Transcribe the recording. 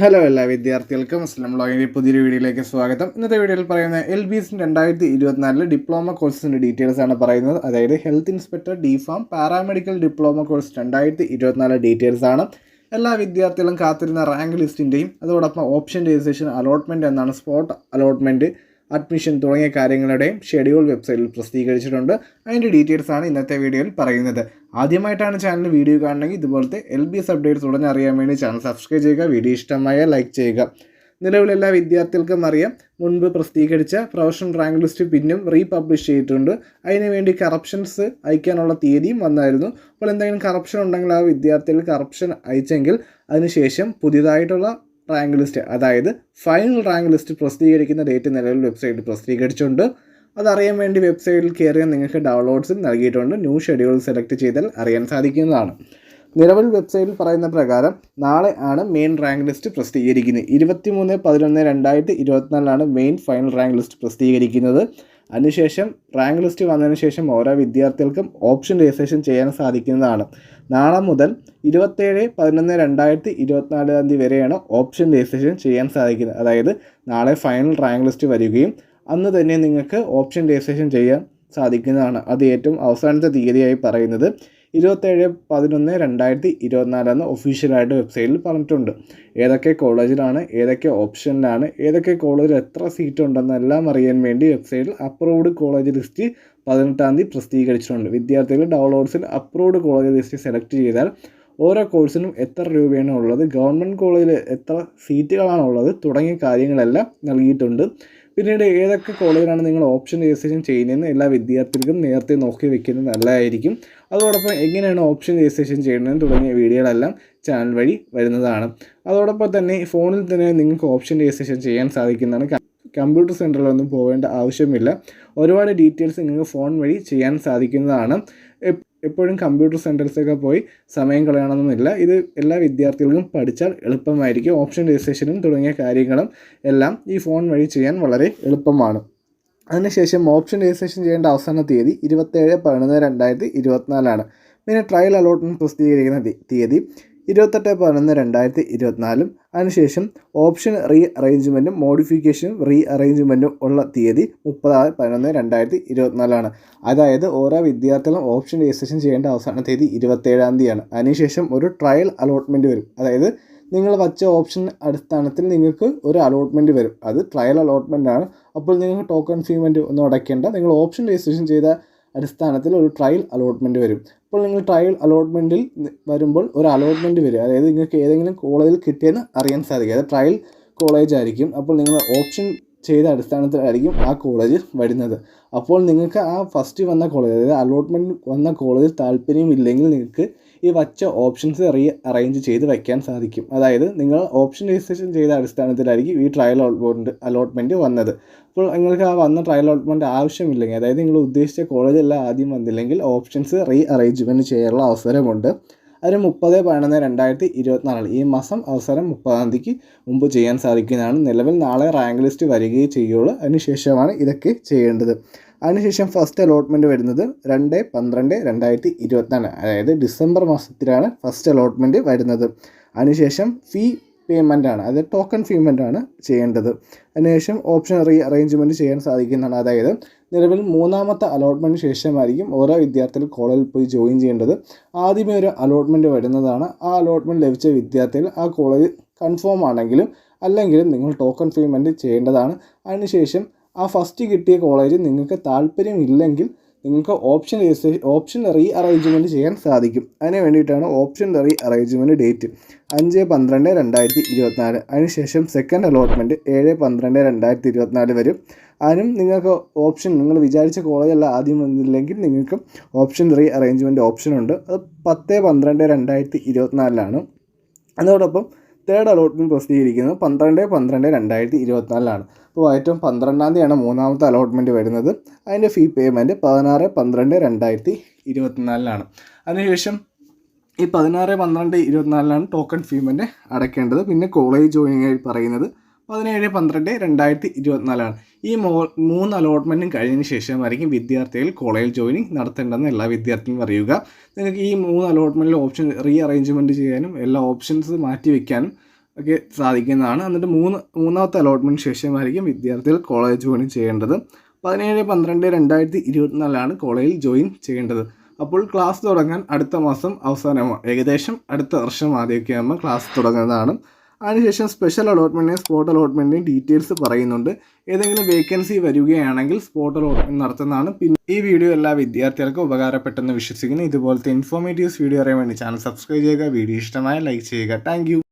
Hello എല്ലാ വിദ്യാർത്ഥികൾക്കും മുസ്ലിം ലോഗിന്റെ പുതിയൊരു വീഡിയോയിലേക്ക് സ്വാഗതം. ഇന്നത്തെ വീഡിയോയിൽ പറയുന്നത് എൽ ബി എസിന്റെ രണ്ടായിരത്തി ഇരുപത്തിനാലിലെ ഡിപ്ലോമ കോഴ്സിന്റെ ഡീറ്റെയിൽസ് ആണ് പറയുന്നത്. അതായത് health inspector D pharm paramedical diploma course രണ്ടായിരത്തി ഇരുപത്തിനാല് ഡീറ്റെയിൽസ് ആണ്. എല്ലാ വിദ്യാർത്ഥികളും കാത്തിരുന്ന റാങ്ക് ലിസ്റ്റിന്റെയും അതോടൊപ്പം ഓപ്ഷൻ രജിസ്ട്രേഷൻ അലോട്ട്മെന്റ് എന്നാണ് സ്പോട്ട് അലോട്ട്മെന്റ് അഡ്മിഷൻ തുടങ്ങിയ കാര്യങ്ങളുടെയും ഷെഡ്യൂൾ വെബ്സൈറ്റിൽ പ്രസിദ്ധീകരിച്ചിട്ടുണ്ട്. അതിന്റെ ഡീറ്റെയിൽസ് ആണ് ഇന്നത്തെ വീഡിയോയിൽ പറയുന്നത്. ആദ്യമായിട്ടാണ് ചാനൽ വീഡിയോ കാണണമെങ്കിൽ ഇതുപോലത്തെ എൽ ബി എസ് അപ്ഡേറ്റ്സ് ഉടനെ അറിയാൻ വേണ്ടി ചാനൽ സബ്സ്ക്രൈബ് ചെയ്യുക വീഡിയോ ഇഷ്ടമായ ലൈക്ക് ചെയ്യുക. നിലവിലെല്ലാ വിദ്യാർത്ഥികൾക്കും അറിയാം മുൻപ് പ്രസിദ്ധീകരിച്ച പ്രൊഫഷണൽ റാങ്ക് ലിസ്റ്റ് പിന്നും റീപബ്ലിഷ് ചെയ്തിട്ടുണ്ട്. അതിനുവേണ്ടി കറപ്ഷൻസ് അയക്കാനുള്ള തീയതിയും വന്നായിരുന്നു. അപ്പോൾ എന്തെങ്കിലും കറപ്ഷൻ ഉണ്ടെങ്കിൽ ആ വിദ്യാർത്ഥികൾ കറപ്ഷൻ അയച്ചെങ്കിൽ അതിനുശേഷം പുതിയതായിട്ടുള്ള റാങ്ക് ലിസ്റ്റ് അതായത് ഫൈനൽ റാങ്ക് ലിസ്റ്റ് പ്രസിദ്ധീകരിക്കുന്ന ഡേറ്റ് നിലവിൽ വെബ്സൈറ്റ് പ്രസിദ്ധീകരിച്ചിട്ടുണ്ട്. അതറിയാൻ വേണ്ടി വെബ്സൈറ്റിൽ കയറിയാൽ നിങ്ങൾക്ക് ഡൗൺലോഡ്സും നൽകിയിട്ടുണ്ട്. ന്യൂ ഷെഡ്യൂൾ സെലക്ട് ചെയ്താൽ അറിയാൻ സാധിക്കുന്നതാണ്. നിലവിൽ വെബ്സൈറ്റിൽ പറയുന്ന പ്രകാരം നാളെ ആണ് മെയിൻ റാങ്ക് ലിസ്റ്റ് പ്രസിദ്ധീകരിക്കുന്നത്. ഇരുപത്തി മൂന്ന് പതിനൊന്ന് രണ്ടായിരത്തി ഇരുപത്തിനാലിലാണ് മെയിൻ ഫൈനൽ റാങ്ക് ലിസ്റ്റ് പ്രസിദ്ധീകരിക്കുന്നത്. അതിനുശേഷം റാങ്ക് ലിസ്റ്റ് വന്നതിന് ശേഷം ഓരോ വിദ്യാർത്ഥികൾക്കും ഓപ്ഷൻ രജിസ്ട്രേഷൻ ചെയ്യാൻ സാധിക്കുന്നതാണ്. നാളെ മുതൽ ഇരുപത്തേഴ് പതിനൊന്ന് രണ്ടായിരത്തി ഇരുപത്തിനാലാം തീയതി വരെയാണ് ഓപ്ഷൻ രജിസ്ട്രേഷൻ ചെയ്യാൻ സാധിക്കുന്നത്. അതായത് നാളെ ഫൈനൽ റാങ്ക് ലിസ്റ്റ് വരികയും അന്ന് തന്നെ നിങ്ങൾക്ക് ഓപ്ഷൻ രജിസ്ട്രേഷൻ ചെയ്യാൻ സാധിക്കുന്നതാണ്. അത് ഏറ്റവും അവസാനത്തെ തീയതിയായി പറയുന്നത്. ഇരുപത്തേഴ് പതിനൊന്ന് രണ്ടായിരത്തി ഇരുപത്തിനാലെന്ന് ഒഫീഷ്യലായിട്ട് വെബ്സൈറ്റിൽ പറഞ്ഞിട്ടുണ്ട്. ഏതൊക്കെ കോളേജിലാണ് ഏതൊക്കെ ഓപ്ഷനിലാണ് ഏതൊക്കെ കോളേജിൽ എത്ര സീറ്റ് ഉണ്ടെന്നെല്ലാം അറിയാൻ വേണ്ടി വെബ്സൈറ്റിൽ അപ്രൂവ്ഡ് കോളേജ് ലിസ്റ്റ് പതിനെട്ടാം തീയതി പ്രസിദ്ധീകരിച്ചിട്ടുണ്ട്. വിദ്യാർത്ഥികൾ ഡൗൺലോഡ്സിൽ അപ്രൂവ്ഡ് കോളേജ് ലിസ്റ്റ് സെലക്ട് ചെയ്താൽ ഓരോ കോഴ്സിനും എത്ര രൂപയാണ് ഉള്ളത് ഗവൺമെന്റ് കോളേജിൽ എത്ര സീറ്റുകളാണുള്ളത് തുടങ്ങിയ കാര്യങ്ങളെല്ലാം നൽകിയിട്ടുണ്ട്. പിന്നീട് ഏതൊക്കെ കോളേജിലാണ് നിങ്ങൾ ഓപ്ഷൻ രജിസ്ട്രേഷൻ ചെയ്യുന്നതെന്ന് എല്ലാ വിദ്യാർത്ഥികൾക്കും നേരത്തെ നോക്കി വെക്കുന്നത് നല്ലതായിരിക്കും. അതോടൊപ്പം എങ്ങനെയാണ് ഓപ്ഷൻ രജിസ്ട്രേഷൻ ചെയ്യുന്നത് തുടങ്ങിയ വീഡിയോകളെല്ലാം ചാനൽ വഴി വരുന്നതാണ്. അതോടൊപ്പം തന്നെ ഫോണിൽ തന്നെ നിങ്ങൾക്ക് ഓപ്ഷൻ രജിസ്ട്രേഷൻ ചെയ്യാൻ സാധിക്കുന്നതാണ്. കമ്പ്യൂട്ടർ സെന്ററിലൊന്നും പോകേണ്ട ആവശ്യമില്ല. ഒരുപാട് ഡീറ്റെയിൽസ് നിങ്ങൾക്ക് ഫോൺ വഴി ചെയ്യാൻ സാധിക്കുന്നതാണ്. എപ്പോഴും കമ്പ്യൂട്ടർ സെന്റേഴ്സൊക്കെ പോയി സമയം കളയണമെന്നില്ല. ഇത് എല്ലാ വിദ്യാർത്ഥികൾക്കും പഠിച്ചാൽ എളുപ്പമായിരിക്കും. ഓപ്ഷൻ രജിസ്ട്രേഷനും തുടങ്ങിയ കാര്യങ്ങളും എല്ലാം ഈ ഫോൺ വഴി ചെയ്യാൻ വളരെ എളുപ്പമാണ്. അതിനുശേഷം ഓപ്ഷൻ രജിസ്ട്രേഷൻ ചെയ്യേണ്ട അവസാന തീയതി ഇരുപത്തേഴ് പതിനൊന്ന് രണ്ടായിരത്തി ഇരുപത്തിനാലാണ്. പിന്നെ ട്രയൽ അലോട്ട്മെന്റ് പ്രസിദ്ധീകരിക്കുന്ന തീയതി ഇരുപത്തെട്ട് പതിനൊന്ന് രണ്ടായിരത്തി ഇരുപത്തിനാലും. അതിനുശേഷം ഓപ്ഷൻ റീ അറേഞ്ച്മെന്റും മോഡിഫിക്കേഷനും റീ അറേഞ്ച്മെന്റും ഉള്ള തീയതി മുപ്പത് പതിനൊന്ന് രണ്ടായിരത്തി ഇരുപത്തിനാലാണ്. അതായത് ഓരോ വിദ്യാർത്ഥികളും ഓപ്ഷൻ രജിസ്ട്രേഷൻ ചെയ്യേണ്ട അവസാന തീയതി ഇരുപത്തേഴാം തീയതിയാണ്. അതിനുശേഷം ഒരു ട്രയൽ അലോട്ട്മെന്റ് വരും. അതായത് നിങ്ങൾ വച്ച ഓപ്ഷൻ അടിസ്ഥാനത്തിൽ നിങ്ങൾക്ക് ഒരു അലോട്ട്മെന്റ് വരും. അത് ട്രയൽ അലോട്ട്മെന്റ് ആണ്. അപ്പോൾ നിങ്ങൾക്ക് ടോക്കൺ ഫീമെന്റ് ഒന്നും അടയ്ക്കേണ്ട. നിങ്ങൾ ഓപ്ഷൻ രജിസ്ട്രേഷൻ ചെയ്ത അടിസ്ഥാനത്തിൽ ഒരു ട്രയൽ അലോട്ട്മെന്റ് വരും. അപ്പോൾ നിങ്ങൾ ട്രയൽ അലോട്ട്മെന്റിൽ വരുമ്പോൾ ഒരു അലോട്ട്മെന്റ് വരിക. അതായത് നിങ്ങൾക്ക് ഏതെങ്കിലും കോളേജിൽ കിട്ടിയെന്ന് അറിയാൻ സാധിക്കും. അത് ട്രയൽ കോളേജ് ആയിരിക്കും. അപ്പോൾ നിങ്ങൾ ഓപ്ഷൻ ചെയ്ത അടിസ്ഥാനത്തിലായിരിക്കും ആ കോളേജ് വരുന്നത്. അപ്പോൾ നിങ്ങൾക്ക് ആ ഫസ്റ്റ് വന്ന കോളേജ് അതായത് അലോട്ട്മെന്റ് വന്ന കോളേജിൽ താല്പര്യമില്ലെങ്കിൽ നിങ്ങൾക്ക് ഈ വച്ച ഓപ്ഷൻസ് റീ അറേഞ്ച് ചെയ്ത് വയ്ക്കാൻ സാധിക്കും. അതായത് നിങ്ങൾ ഓപ്ഷൻ രജിസ്ട്രേഷൻ ചെയ്ത അടിസ്ഥാനത്തിലായിരിക്കും ഈ ട്രയൽ അലോട്ട്മെന്റ് അലോട്ട്മെന്റ് വന്നത്. അപ്പോൾ നിങ്ങൾക്ക് ആ വന്ന ട്രയൽ അലോട്ട്മെന്റ് ആവശ്യമില്ലെങ്കിൽ അതായത് നിങ്ങൾ ഉദ്ദേശിച്ച കോളേജെല്ലാം ആദ്യം വന്നില്ലെങ്കിൽ ഓപ്ഷൻസ് റീ അറേഞ്ച്മെന്റ് ചെയ്യാനുള്ള അവസരമുണ്ട്. അതിന് മുപ്പത് പതിനൊന്ന് രണ്ടായിരത്തി ഇരുപത്തിനാലിൽ ഈ മാസം അവസരം മുപ്പതാം തീയതിക്ക് മുമ്പ് ചെയ്യാൻ സാധിക്കുന്നതാണ്. നിലവിൽ നാളെ റാങ്ക് ലിസ്റ്റ് വരികയും ചെയ്യുള്ളൂ. അതിനുശേഷമാണ് ഇതൊക്കെ ചെയ്യേണ്ടത്. അതിനുശേഷം ഫസ്റ്റ് അലോട്ട്മെന്റ് വരുന്നത് രണ്ട് പന്ത്രണ്ട് രണ്ടായിരത്തി ഇരുപത്തിനാല് അതായത് ഡിസംബർ മാസത്തിലാണ് ഫസ്റ്റ് അലോട്ട്മെന്റ് വരുന്നത്. അതിനുശേഷം ഫീ പേയ്മെന്റ് ആണ് അതായത് ടോക്കൺ പേയ്മെന്റ് ആണ് ചെയ്യേണ്ടത്. അതിനുശേഷം ഓപ്ഷൻ റീ അറേഞ്ച്മെന്റ് ചെയ്യാൻ സാധിക്കുന്നതാണ്. അതായത് നിലവിൽ മൂന്നാമത്തെ അലോട്ട്മെന്റ് ശേഷമായിരിക്കും ഓരോ വിദ്യാർത്ഥികൾ കോളേജിൽ പോയി ജോയിൻ ചെയ്യേണ്ടത്. ആദ്യമേ ഒരു അലോട്ട്മെന്റ് വരുന്നതാണ്. ആ അലോട്ട്മെന്റ് ലഭിച്ച വിദ്യാർത്ഥികൾ ആ കോളേജ് കൺഫേം ആണെങ്കിലും അല്ലെങ്കിലും നിങ്ങൾ ടോക്കൺ പേയ്മെന്റ് ചെയ്യേണ്ടതാണ്. അതിനുശേഷം ആ ഫസ്റ്റ് കിട്ടിയ കോളേജ് നിങ്ങൾക്ക് താല്പര്യമില്ലെങ്കിൽ നിങ്ങൾക്ക് ഓപ്ഷൻ ഓപ്ഷൻ റീ അറേഞ്ച്മെന്റ് ചെയ്യാൻ സാധിക്കും. അതിന് വേണ്ടിയിട്ടാണ് ഓപ്ഷൻ റീ അറേഞ്ച്മെന്റ് ഡേറ്റ് അഞ്ച് പന്ത്രണ്ട് രണ്ടായിരത്തി ഇരുപത്തിനാല് അതിനുശേഷം സെക്കൻഡ് അലോട്ട്മെന്റ് ഏഴ് പന്ത്രണ്ട് രണ്ടായിരത്തി ഇരുപത്തിനാല് വരും. അതിനും നിങ്ങൾക്ക് ഓപ്ഷൻ നിങ്ങൾ വിചാരിച്ച കോളേജല്ല ആദ്യം വന്നില്ലെങ്കിൽ നിങ്ങൾക്ക് ഓപ്ഷൻ റീ അറേഞ്ച്മെന്റ് ഓപ്ഷൻ ഉണ്ട്. അത് പത്ത് പന്ത്രണ്ട് രണ്ടായിരത്തി ഇരുപത്തിനാലിലാണ് അതോടൊപ്പം തേർഡ് അലോട്ട്മെന്റ് പ്രസിദ്ധീകരിക്കുന്നത് പന്ത്രണ്ട് പന്ത്രണ്ട് രണ്ടായിരത്തി ഇരുപത്തിനാലിലാണ്. അപ്പോൾ ഏറ്റവും പന്ത്രണ്ടാം തീയതിയാണ് മൂന്നാമത്തെ അലോട്ട്മെന്റ് വരുന്നത്. അതിന്റെ ഫീ പേയ്മെന്റ് പതിനാറ് പന്ത്രണ്ട് രണ്ടായിരത്തി ഇരുപത്തിനാലിലാണ്. അതിനുശേഷം ഈ പതിനാറ് പന്ത്രണ്ട് ഇരുപത്തിനാലിലാണ് ടോക്കൺ ഫീമെന്റ് അടയ്ക്കേണ്ടത്. പിന്നെ കോളേജ് ജോയിനിങ് പറയുന്നത് പതിനേഴ് പന്ത്രണ്ട് രണ്ടായിരത്തി ഇരുപത്തിനാലാണ്. ഈ മോ മൂന്ന് അലോട്ട്മെന്റും കഴിഞ്ഞതിന് ശേഷമായിരിക്കും വിദ്യാർത്ഥികൾ കോളേജ് ജോയിനിങ് നടത്തേണ്ടതെന്ന് എല്ലാ വിദ്യാർത്ഥികളും അറിയുക. നിങ്ങൾക്ക് ഈ മൂന്ന് അലോട്ട്മെന്റിൽ ഓപ്ഷൻ റീ അറേഞ്ച്മെന്റ് ചെയ്യാനും എല്ലാ ഓപ്ഷൻസ് മാറ്റി വയ്ക്കാനും ഒക്കെ സാധിക്കുന്നതാണ്. എന്നിട്ട് മൂന്ന് മൂന്നാമത്തെ അലോട്ട്മെന്റ് ശേഷമായിരിക്കും വിദ്യാർത്ഥികൾ കോളേജ് ജോയിൻ ചെയ്യേണ്ടത്. പതിനേഴ് പന്ത്രണ്ട് രണ്ടായിരത്തി ഇരുപത്തിനാലാണ് കോളേജിൽ ജോയിൻ ചെയ്യേണ്ടത്. അപ്പോൾ ക്ലാസ് തുടങ്ങാൻ അടുത്ത മാസം അവസാനമോ ഏകദേശം അടുത്ത വർഷം ആദ്യമൊക്കെ ആകുമ്പോൾ ക്ലാസ് തുടങ്ങുന്നതാണ്. അതിനുശേഷം സ്പെഷ്യൽ അലോട്ട്മെന്റിനെയും സ്പോട്ട് അലോട്ട്മെന്റിന്റെയും ഡീറ്റെയിൽസ് പറയുന്നുണ്ട്. ഏതെങ്കിലും വേക്കൻസി വരികയാണെങ്കിൽ സ്പോട്ട് അലോട്ട്മെന്റ് നടത്തുന്നതാണ്. പിന്നെ ഈ വീഡിയോ എല്ലാ വിദ്യാർത്ഥികൾക്കും ഉപകാരപ്പെട്ടെന്ന് വിശ്വസിക്കുന്നു. ഇതുപോലത്തെ ഇൻഫോർമേറ്റീവ്സ് വീഡിയോ അറിയാൻ വേണ്ടി ചാനൽ സബ്സ്ക്രൈബ് ചെയ്യുക വീഡിയോ ഇഷ്ടമായ ലൈക്ക് ചെയ്യുക. താങ്ക്